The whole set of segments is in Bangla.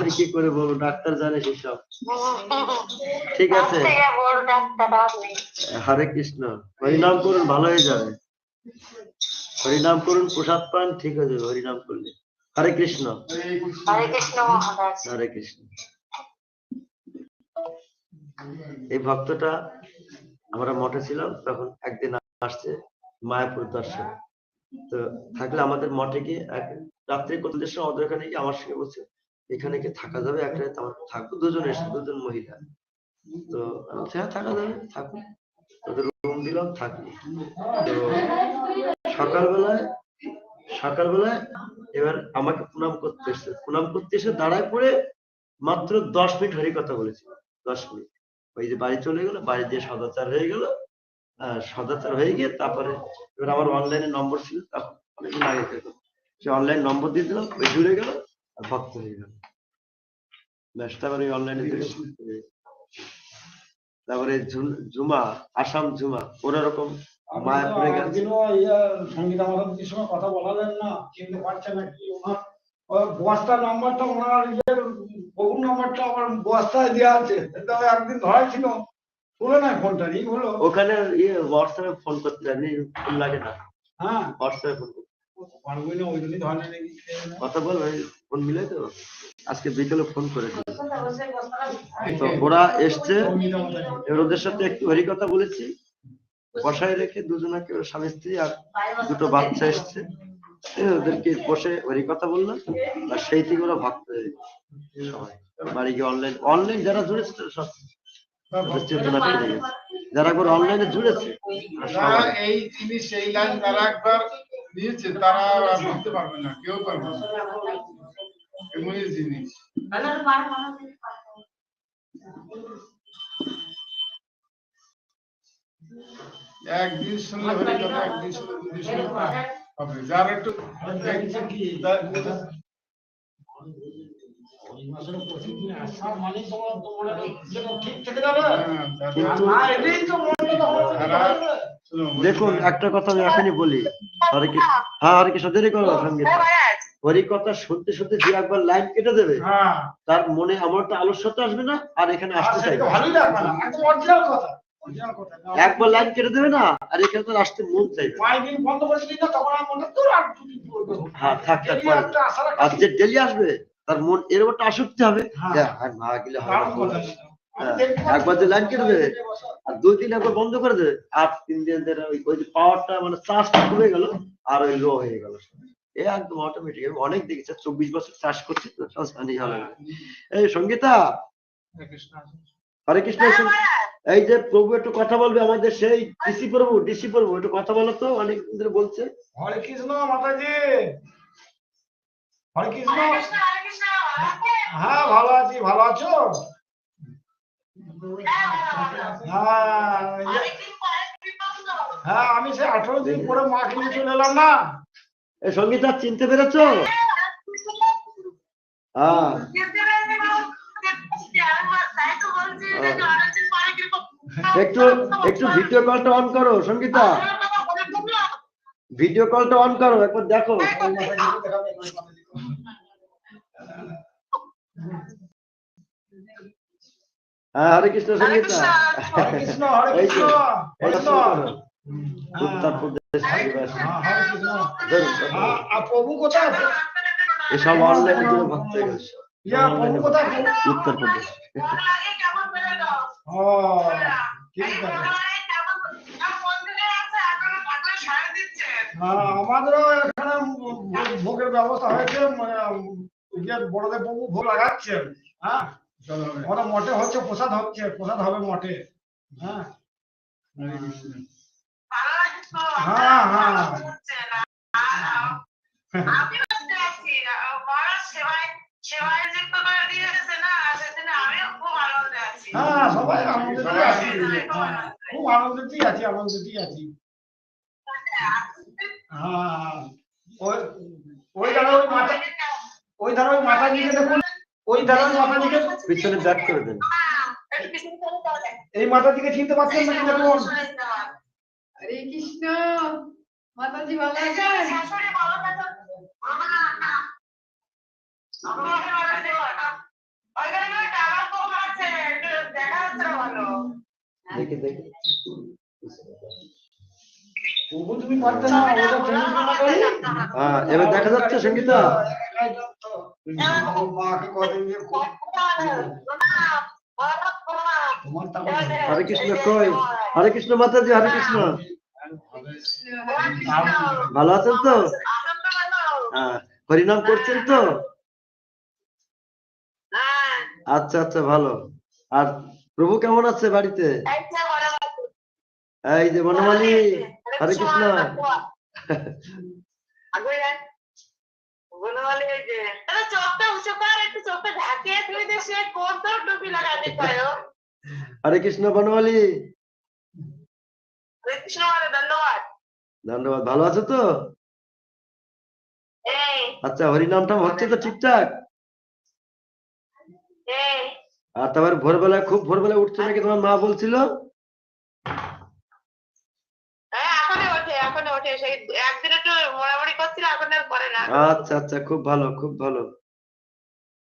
আমি কি করে বলব ডাক্তার জানে সেসব। ঠিক আছে। আপনি হরে কৃষ্ণ। হরিনাম করুন ভালো হয়ে যাবে। হরিনাম করুন প্রসাদ পান ঠিক হয়ে যাবে হরিনাম করলে। হরে কৃষ্ণ। হরে কৃষ্ণ হরে কৃষ্ণ। এই ভক্তটা আমরা মঠে ছিলাম তখন একদিন আসছে মায়াপুর দর্শন। তো থাকলে আমাদের মঠে গিয়ে রাত্রে কতদের সময় আমাদের এখানে গিয়ে আমার সঙ্গে বলছে এখানে কি থাকা যাবে? এক রাত আমার থাকব দুজন এসে, দুজন মহিলা। তো হ্যাঁ থাকা যাবে থাকুন ওদের রুম দিলাম থাকি তো সকালবেলায় সকালবেলায় এবার আমাকে প্রণাম করতে এসছে। প্রণাম করতে এসে দাঁড়ায় পড়ে মাত্র দশ মিনিট হরি কথা বলেছিল দশ মিনিট। ওই যে বাড়ি চলে গেল, বাড়ি দিয়ে সদাচার হয়ে গেল। সদাচার হয়ে গিয়ে তারপরে এবার আমার অনলাইনে নম্বর ছিল, তখন অনেকদিন আগে থেকে। সে অনলাইন নম্বর দিয়ে দিলাম, ওই জুড়ে গেল, আর ভক্ত হয়ে গেল। ব্যাস তারপরে অনলাইনে তারপরে ঝুমা আসাম জুমা ওর এরকম মায়াপুরে গেছে। একদিনও সঙ্গে কথা বলালেন না চিনতে পারছে না কি ওনার নাম্বারটা ওনার ইয়ের বহু নাম্বারটা আমার বস্তায় দেওয়া আছে। তবে একদিন ছিল। নাই ফোনটা রিং হলো। ওখানে ইয়ে হোয়াটসঅ্যাপে ফোন করতে জানি ফোন লাগে না। হ্যাঁ। হোয়াটসঅ্যাপে ফোন করতে। পারবই না ওই জন্যই ধরে নাকি কথা বল ফোন মিলে তো? আজকে বিকেলে ফোন করে তো ওরা এসছে। এবার ওদের সাথে একটু হরি কথা বলেছি। বসায় রেখে দুজনাকে ওর স্বামী স্ত্রী আর দুটো বাচ্চা এসছে। ওদেরকে বসে হরি কথা বললাম। আর সেই থেকে ওরা ভক্ত হয়ে সবাই। বাড়ি গিয়ে অনলাইন অনলাইন যারা জুড়েছে সব চেতনা পেয়ে গেছে। যারা একবার অনলাইনে জুড়েছে এই জিনিস এই লাইন তারা একবার দিয়েছে তারা আর বুঝতে পারবে না। কেউ পারবে না। এমনই জিনিস একদিন শুনলে হয়ে যাবে একদিন শুনলে দুদিন শুনলে হবে যার একটু দেখুন একটা কথা আমি এখনই বলি হরে কৃষ্ণ হ্যাঁ হরে কৃষ্ণ দেরি করো সংগীত হরি কথা শুনতে শুনতে যে একবার লাইন কেটে দেবে হ্যাঁ। তার মনে আমার একটা আলস্যতা আসবে না আর এখানে আসতে চাইবে তো একবার লাইন কেটে দেবে না আর এখানে তো আসতে মন চাইবে। হ্যাঁ থাক থাক আর যে ডেলি আসবে তার মন এর উপর আসক্তি হবে। হ্যাঁ। আর না গেলে হ্যাঁ, একবার যে লাইন কেটে দেবে আর দুই দিন একবার বন্ধ করে দেবে আর তিন দিন ওই ওই পাওয়ারটা মানে চার্জটা কমে গেল আর ওই লো হয়ে গেল। এ একদম অটোমেটিক অনেক দেখেছি চব্বিশ বছর চাষ করছি তো জানি ভালো এই সঙ্গীতা! হরে কৃষ্ণ এই যে প্রভু একটু কথা বলবে আমাদের সেই ডিসি প্রভু ডিসি প্রভু একটু কথা বলো তো অনেক ধরে বলছে। হরে কৃষ্ণ মাতাজি! হরে কৃষ্ণ! হ্যাঁ ভালো আছি ভালো আছো? হ্যাঁ হ্যাঁ আমি সে আঠারো দিন পরে মাকে নিয়ে চলে এলাম না? সঙ্গীতা চিনতে পেরেছ? হ্যাঁ একটু একটু ভিডিও কলটা অন করো সঙ্গীতা। ভিডিও কলটা অন করো একবার দেখো। হ্যাঁ হরে কৃষ্ণ সঙ্গীতা। এই তো, প্রভু প্রভু হ্যাঁ, আমাদেরও এখানে ভোগের ব্যবস্থা হয়েছে বড়দেব বাবু ভোগ লাগাচ্ছেন হ্যাঁ ওরা মঠে হচ্ছে প্রসাদ হচ্ছে প্রসাদ হবে মঠে হ্যাঁ। না মাথা ওই পিছনে ব্যাক করে দেন এই মাতাজিকে চিনতে পারছেন নাকি দেখুন? যদি বলা হ্যাঁ, হ্যাঁ, হ্যাঁ, যায় এবার দেখা যাচ্ছে সঙ্গীতা। হরে কৃষ্ণ কই? হরে কৃষ্ণ মাতাজি হরে কৃষ্ণ। ভালো আছেন তো? হ্যাঁ হরিনাম করছেন তো? আচ্ছা আচ্ছা ভালো। আর প্রভু কেমন আছে বাড়িতে? এই যে বনমালী হরে কৃষ্ণ। হরে কৃষ্ণ। বনমালী ধন্যবাদ। ধন্যবাদ ভালো আছো তো? এই। আচ্ছা হরিনামটা হচ্ছে তো ঠিকঠাক? আর তারপর ভোরবেলা খুব ভোরবেলা উঠছে নাকি তোমার মা বলছিল? হ্যাঁ আচ্ছা আচ্ছা খুব ভালো খুব ভালো।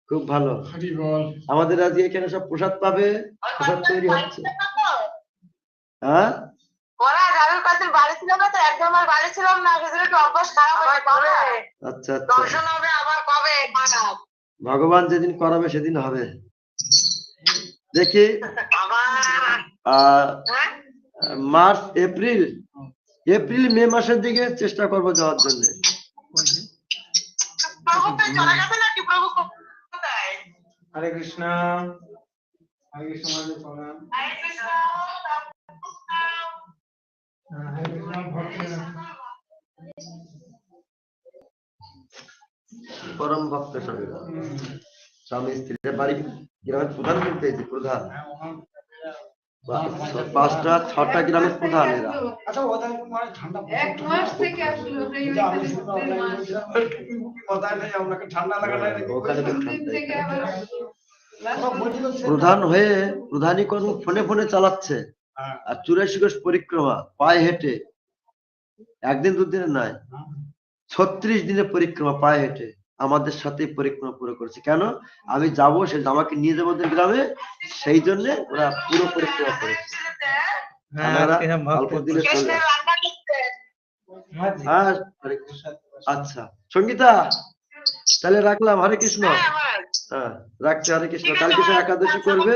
খুব ভালো। আমাদের আজকে এখানে সব প্রসাদ পাবে। প্রসাদ তৈরি হচ্ছে। হ্যাঁ? ওরা যাদের কাছে বাড়ি ছিল না তো একদম আর বাড়ি ছিলাম না সেদিন একটু অভ্যাস খারাপ হয়ে কবে আচ্ছা আচ্ছা। দর্শন হবে আবার কবে? ভগবান যেদিন করাবে সেদিন হবে। দেখি। হ্যাঁ? March April. এপ্রিল মে মাসের দিকে চেষ্টা করব যাওয়ার জন্য। হরে কৃষ্ণ। হরে কৃষ্ণ। পরম ভক্ত সবেরা স্বামী স্ত্রীর বাড়ি গ্রামের প্রধান কিন্তু এই প্রধান। পাঁচটা ছটা গ্রামের প্রধান এরা। আচ্ছা মানে প্রধান হয়ে প্রধানী কোন ফোনে ফোনে চালাচ্ছে। আর চুরাশি কোষ পরিক্রমা পায়ে হেঁটে একদিন দুদিনে নয় হ্যাঁ। ছত্রিশ দিনের পরিক্রমা পায়ে হেঁটে আমাদের সাথে পরিক্রমা পুরো করেছে। কেন? আমি যাব সে আমাকে নিয়ে যাব ওদের গ্রামে সেই জন্য ওরা পুরো পরিক্রমা করেছে। হ্যাঁ হরে কৃষ্ণ। আচ্ছা। সঙ্গীতা তাহলে রাখলাম। হরে কৃষ্ণ। হ্যাঁ, হ্যাঁ। হ্যাঁ রাখছি। হরে কৃষ্ণ। কালকে একাদশী করবে।